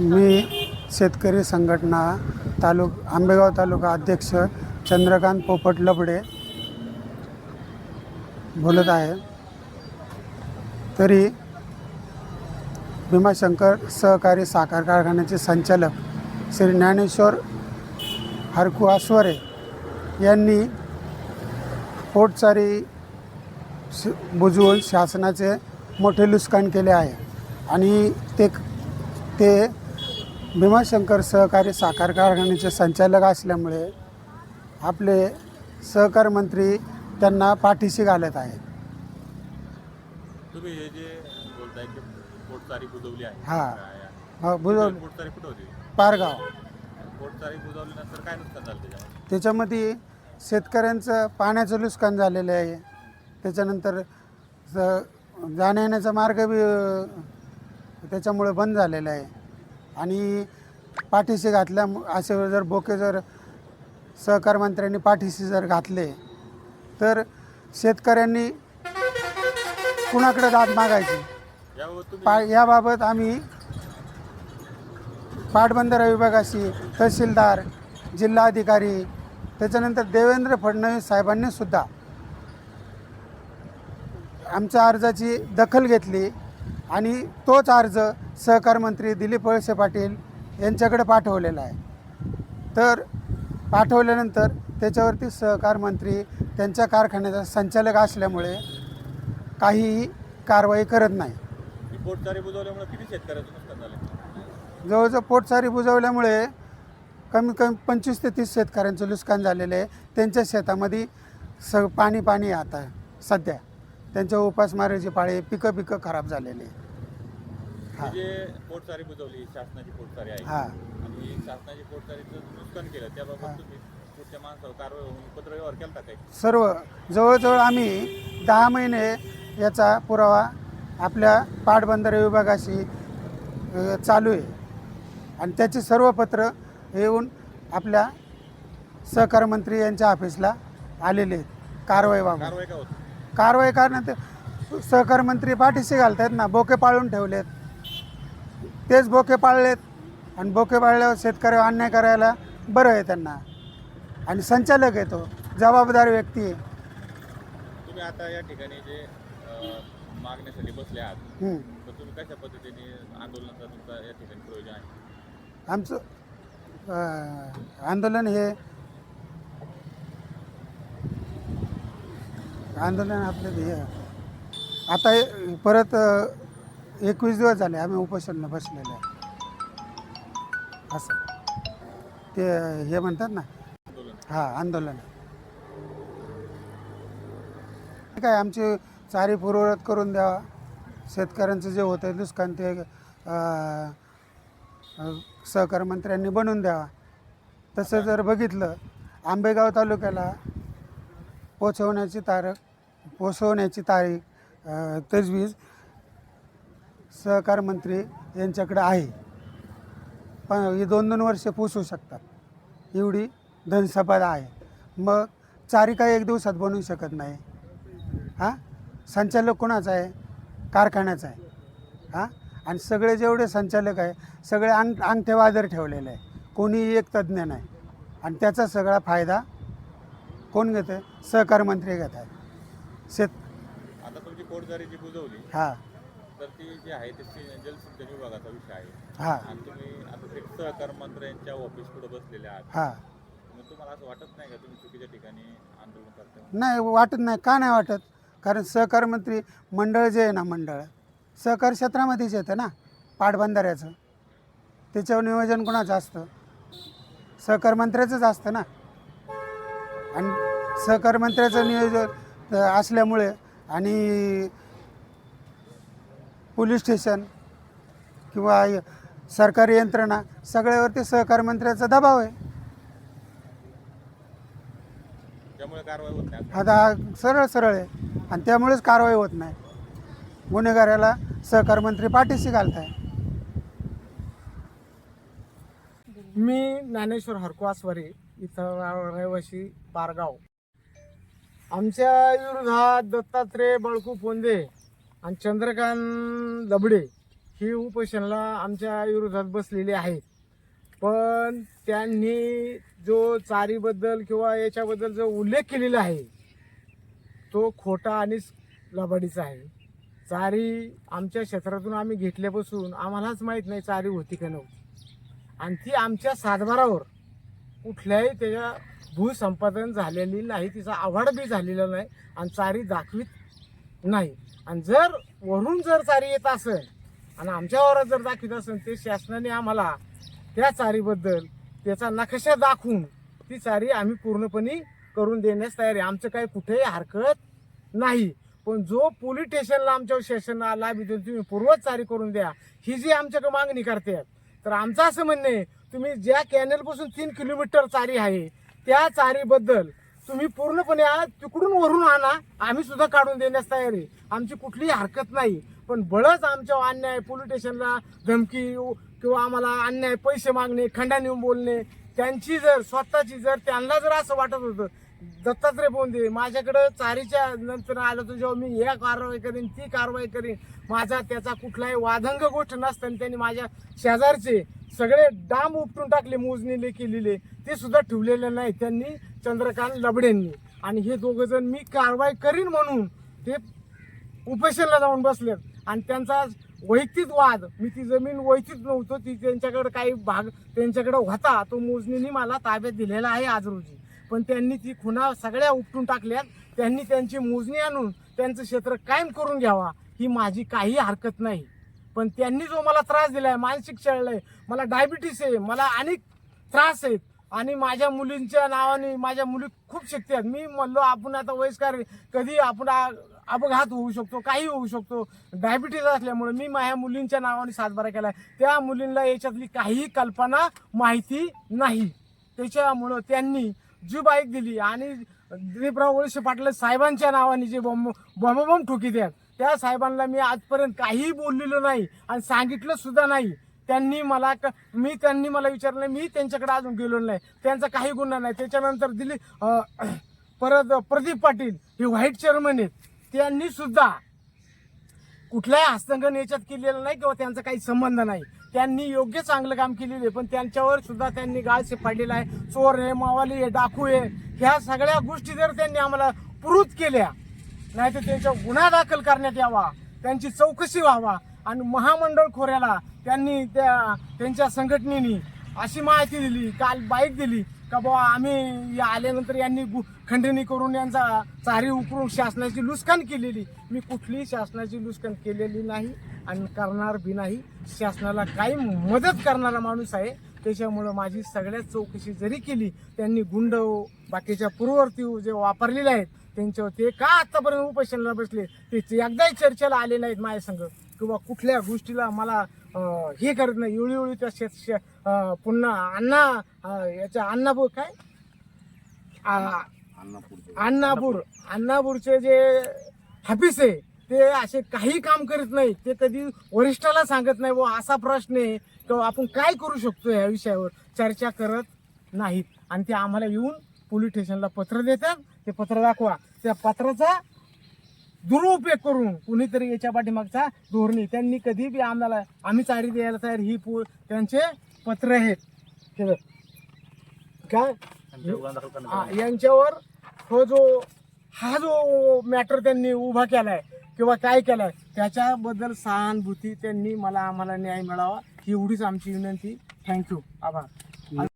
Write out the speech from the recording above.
मी शेतकरी संघटना तालुक आंबेगाव तालुका अध्यक्ष चंद्रकांत पोपट लबडे बोलत आहे. तरी भीमाशंकर सहकारी साखर कारखान्याचे संचालक श्री ज्ञानेश्वर हरकू आश्वरे यांनी पोटचारी बुजवून शासनाचे मोठे नुकसान केले आहे. आणि ते ते भीमाशंकर सहकारी साखर कारखान्याचे संचालक असल्यामुळे आपले सहकार मंत्री त्यांना पाठीशी घालत आहेत. तुम्ही हे जे बोलताय की बुजवली आहे. हा. हा, बुजवली. कुठं पारगाव. पोटचारी बुजवल्यानंतर काय नुकसान झालं त्याच्यामध्ये? शेतकऱ्यांचं पाण्याचं नुकसान झालेलं आहे. त्याच्यानंतर जाण्या येण्याचा मार्ग बी त्याच्यामुळे बंद झालेला आहे. आणि पाठीशी घातल्या असे जर बोके जर सहकार मंत्र्यांनी पाठीशी जर घातले तर शेतकऱ्यांनी कुणाकडे दाद मागायची? पा याबाबत आम्ही पाटबंधारा विभागाशी तहसीलदार जिल्हाधिकारी त्याच्यानंतर देवेंद्र फडणवीस साहेबांनी सुद्धा आमच्या अर्जाची दखल घेतली आणि तोच अर्ज सहकार मंत्री दिलीप वळसे पाटील यांच्याकडे पाठवलेला आहे. तर पाठवल्यानंतर त्याच्यावरती सहकार मंत्री त्यांच्या कारखान्याचा संचालक असल्यामुळे काहीही कारवाई करत नाही. पोटचारी बुजवल्यामुळे किती शेतकऱ्याचं नुकसान झालं? जवळजवळ पोटसारी बुजवल्यामुळे कमी कमी पंचवीस ते तीस शेतकऱ्यांचं नुकसान झालेलं आहे. त्यांच्या शेतामध्ये स पाणी पाणी आता सध्या. त्यांच्या उपासमारीची पाळी पिकं पिकं खराब झालेली आहे. हा. ही जे पोटचारी बुजवली शासनाची पोटचारी आहे. हां. आणि शासनाची पोटचारीचं नुकसान केलं. त्याबाबत तुम्ही पुढच्या माणसावर कारवाई होऊन पत्रव्यवहार केला काही? सर्व जवळजवळ आम्ही दहा महिने याचा पुरावा आपल्या पाटबंधारे विभागाशी अ, चालू आहे. आणि त्याची सर्व पत्र येऊन आपल्या सहकार मंत्री यांच्या ऑफिसला आलेले आहेत. कारवाई बाबत कारवाई का होत? कारवाई करण्यात सहकार मंत्री पाठीशी घालतायत ना बोके पाळून ठेवलेत. तेच बोके पाळलेत. आणि बोके पाळल्यावर शेतकऱ्यावर अन्याय करायला बरं आहे त्यांना. आणि संचालक आहे तो जबाबदार व्यक्ती आहे. तुम्ही आता या ठिकाणी जे अं, मागण्यासाठी बसले आहात हं. तर तुम्ही कशा पद्धतीने आंदोलनाचा तुमचा या ठिकाणी प्रयोजन आहे? आमचं अं, आंदोलन हे आंदोलन आपलं हे आता हे परत एकवीस दिवस झाले आम्ही उपोषणला बसलेले आहे. असं. ते हे म्हणतात ना हां आंदोलन. काय आमची चारी पूर्वरत करून द्यावा. शेतकऱ्यांचं जे होतं नुकसान ते सहकार मंत्र्यांनी बनवून द्यावा. तसं जर बघितलं आंबेगाव तालुक्याला पोचवण्याची तारीख पोचवण्याची तारीख तजवीज सहकार मंत्री यांच्याकडे आहे. पण ही दोन दोन वर्ष पोचवू शकतात. एवढी धनसंपदा आहे. मग चारी काही एक दिवसात बनवू शकत नाही. हां? संचालक कोणाचा आहे? कारखान्याचा आहे. हां? आणि सगळे जेवढे संचालक आहे सगळे अंग अंगठेवादर ठेवलेले आहे. कोणीही एक तज्ज्ञ नाही. आणि त्याचा सगळा फायदा कोण घेतं आहे सहकार मंत्री घेत आहेत. शेत आता तुमची पोटचारी जी बुजवली. हां. तर ती जी आहे ती जलसिंचन विभागाचा विषय आहे. हां. आणि तुम्ही आता ते सहकार मंत्र्यांच्या ऑफिस पुढे बसलेले आहात. हां. मग तुम्हाला असं वाटत नाही का तुम्ही चुकीच्या ठिकाणी आंदोलन नाही वाटत नाही. का नाही वाटत? कारण सहकार मंत्री मंडळ जे आहे ना मंडळ सहकार क्षेत्रामध्येच येतं ना पाटबंधाऱ्याचं. त्याच्यावर नियोजन कोणाचं असतं? सहकार मंत्र्याचंच असतं ना. आणि सहकार मंत्र्याचं नियोजन असल्यामुळे आणि पोलीस स्टेशन किंवा य- सरकारी यंत्रणा सगळ्यावरती सहकार मंत्र्याचा दबाव आहे. त्यामुळे कारवाई होत नाही. आता हा सरळ सरळ आहे आणि त्यामुळेच कारवाई होत नाही. गुन्हेगाराला सहकार मंत्री पाठीशी घालताय. मी ज्ञानेश्वर हरकवासवारे इथं रा- रहिवासी पारगाव आमच्या विरोधात दत्तात्रय बळकू पोंदे आणि चंद्रकांत दबडे ही उपोषणाला आमच्या विरोधात बसलेली आहेत. पण त्यांनी जो चारीबद्दल किंवा याच्याबद्दल जो उल्लेख केलेला आहे तो खोटा आणि लबाडीचा आहे. चारी आमच्या क्षेत्रातून आम्ही घेतल्यापासून आम्हालाच माहीत नाही चारी होती का नव्हती. आणि ती आमच्या सातबारावर कुठल्याही त्याच्या भूसंपादन झालेली नाही तिचा आव्हाड बी झालेला नाही. आणि चारी दाखवीत नाही. आणि जर वरून जर चारी येत असेल आणि आमच्यावर जर दाखवित असेल ते शासनाने आम्हाला त्या चारीबद्दल त्याचा नकाशा दाखवून ती चारी आम्ही पूर्णपणे करून देण्यास तयार आहे. आमचं काही कुठेही हरकत नाही. पण जो पोलीस स्टेशनला आमच्यावर शासनाला आला बी तुम्ही पूर्वच चारी करून द्या ही जी आमच्याकडे मागणी करते तर आमचं असं म्हणणं आहे तुम्ही ज्या कॅनलपासून तीन किलोमीटर चारी आहे त्या चारीबद्दल तुम्ही पूर्णपणे तिकडून वरून आणा आम्ही सुद्धा काढून देण्यास तयार आहे. आमची कुठलीही हरकत नाही. पण बळच आमच्या अन्याय पोलीस स्टेशनला धमकी किंवा आम्हाला अन्याय पैसे मागणे खंडा नेऊन बोलणे त्यांची जर स्वतःची जर त्यांना जर असं वाटत होतं दत्तात्रय बोंदे माझ्याकडं चारीच्या नंतर आलं तर जेव्हा मी या कारवाई करीन ती कारवाई करीन माझा त्याचा कुठलाही वादंग गोष्ट नसताना त्यांनी माझ्या शेजारचे सगळे डांब उपटून टाकले मोजणीले केलेले ते सुद्धा ठेवलेले नाही. त्यांनी चंद्रकांत लबडेंनी आणि हे दोघंजण मी कारवाई करीन म्हणून ते उपेशनला जाऊन बसलेत. आणि त्यांचा वैयक्तिक वाद मी ती जमीन वैयक्तिक नव्हतो ती त्यांच्याकडे काही भाग त्यांच्याकडे होता तो मोजणीने मला ताब्यात दिलेला आहे आज रोजी. पण त्यांनी ती खुणा सगळ्या उपटून टाकल्यात. त्यांनी त्यांची मोजणी आणून त्यांचं क्षेत्र कायम करून घ्यावा ही माझी काही हरकत नाही. पण त्यांनी जो मला त्रास दिला आहे मानसिक छळलंय मला डायबिटीस आहे मला अनेक त्रास आहेत आणि माझ्या मुलींच्या नावाने माझ्या मुली खूप शक्ती आहेत. मी म्हणलो आपण आता वयस्कर कधी आपण अपघात होऊ शकतो काही होऊ शकतो. डायबिटीज असल्यामुळे मी माझ्या मुलींच्या नावाने सातबारा केला त्या मुलींना याच्यातली काही कल्पना माहिती नाही. त्याच्यामुळं त्यांनी जी बाईक दिली आणि दिलीपराव वळसे पाटील साहेबांच्या नावाने जे बॉम्ब बॉम्बबॉम्ब ठोकी द्या त्या साहेबांना मी आजपर्यंत काहीही बोललेलो नाही आणि सांगितलं सुद्धा नाही. त्यांनी मला क- मी त्यांनी मला विचारलं मी त्यांच्याकडे अजून गेलो नाही. त्यांचा काही गुन्हा नाही. त्याच्यानंतर दिली परत प्रदीप पाटील हे व्हाईट चेअरमन आहेत. त्यांनी सुद्धा कुठल्याही हस्तंगण याच्यात केलेलं नाही किंवा त्यांचा काही संबंध नाही. त्यांनी योग्य चांगलं काम केलेलं आहे पण त्यांच्यावर सुद्धा त्यांनी गाळ पाडलेला आहे. चोर आहे मावाली आहे डाकू आहे. ह्या सगळ्या गोष्टी जर त्यांनी आम्हाला पुरुत केल्या नाही तर त्यांच्या गुन्हा दाखल करण्यात यावा. त्यांची चौकशी व्हावा. आणि महामंडळ खोऱ्याला त्यांनी त्या त्यांच्या संघटनेनी अशी माहिती दिली काल बाईक दिली का बाबा आम्ही या आल्यानंतर यांनी गु- खंडणी करून यांचा चारी उकरून शासनाची लुस्कान केलेली. मी कुठलीही शासनाची लुस्कान केलेली नाही आणि करणार बी नाही. शासनाला काही मदत करणारा माणूस आहे. त्याच्यामुळं माझी सगळ्यात चौकशी जरी केली त्यांनी गुंड बाकीच्या पूर्ववर्ती जे वापरलेले आहेत त्यांच्यावर ते का आतापर्यंत उपोषणाला बसले ते एकदाही चर्चेला आले नाहीत माझ्या संघ किंवा कुठल्या गोष्टीला मला हे करत नाही. एवढी त्या शेत पुन्हा अण्णा याच्या अण्णापूर काय? अण्णापूर. अण्णापूरचे जे हाफिस आहे ते असे काही काम करीत नाही ते कधी वरिष्ठाला सांगत नाही व असा प्रश्न आहे किंवा आपण काय करू शकतो या विषयावर? चर्चा करत नाहीत. आणि ते आम्हाला येऊन पोलीस स्टेशनला पत्र देतात. ते पत्र दाखवा. त्या पत्राचा दुरुपयोग करून कुणीतरी याच्या पाठीमागचा धोरणी. त्यांनी कधी बी आम्हाला आम्ही चारी द्यायला तयार ही पो त्यांचे पत्र आहेत. बघ. काय? हा, यांच्यावर हो जो हा जो मॅटर त्यांनी उभा केलाय किंवा काय केलाय त्याच्याबद्दल सहानुभूती त्यांनी मला आम्हाला न्याय मिळावा ही एवढीच आमची विनंती. थँक्यू आभार.